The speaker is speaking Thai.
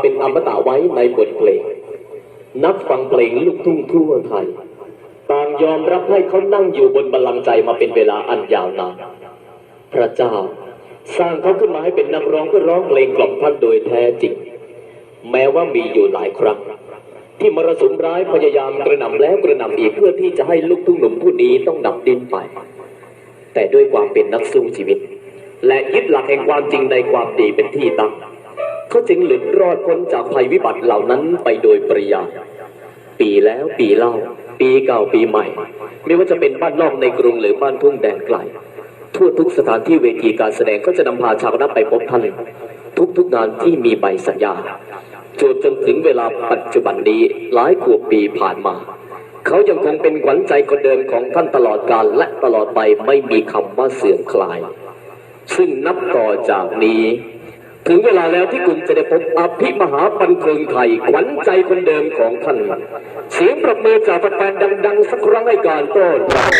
เป็นอมตะไว้ในบทเพลง นักฟังเพลงลูกทุ่งทั่วไทยต่างยอมรับให้เขานั่งอยู่บนบัลลังก์ใจมาเป็นเวลาอันยาวนานพระเจ้าสร้างเขาขึ้นมาให้เป็นนักร้องเพื่อร้องเพลงกล่อมท่านโดยแท้จริง แม้ว่ามีอยู่หลายครั้ง ที่มรสุมร้ายพยายามกระหน่ำแล้วกระหน่ำอีกเพื่อที่จะให้ลูกทุ่งหนุ่มผู้นี้ต้องดับดินไป แต่ด้วยความเป็นนักสู้ชีวิต และยึดหลักแห่งความจริงในความดีเป็นที่ตั้ง เขาจึงหลุดรอดพ้นจากภัยวิบัติเหล่านั้นไปโดยปริยายปีแล้วปีเล่า ปีเก่าปีใหม่ ไม่ว่าจะเป็นบ้านนอกในกรุงหรือบ้านทุ่งแดนไกลทั่วทุกสถานที่เวทีการแสดงก็จะนำพาชาวคณะไปพบท่านทุกๆงานที่มีใบสัญญาจนจนถึงเวลาปัจจุบันนี้หลายขวบปีผ่านมา เขายังคงเป็นขวัญใจคนเดิมของท่านตลอดกาลและตลอดไปไม่มีคำว่าเสื่อมคลาย ซึ่งนับต่อจากนี้ ถึงเวลาแล้วที่คุณจะได้พบอภิมหาบันเทิงไทยขวัญใจคนเดิมของท่าน เสียงปรบมือจากแฟนๆดัง ๆ สักครั้งให้การต้อนรับ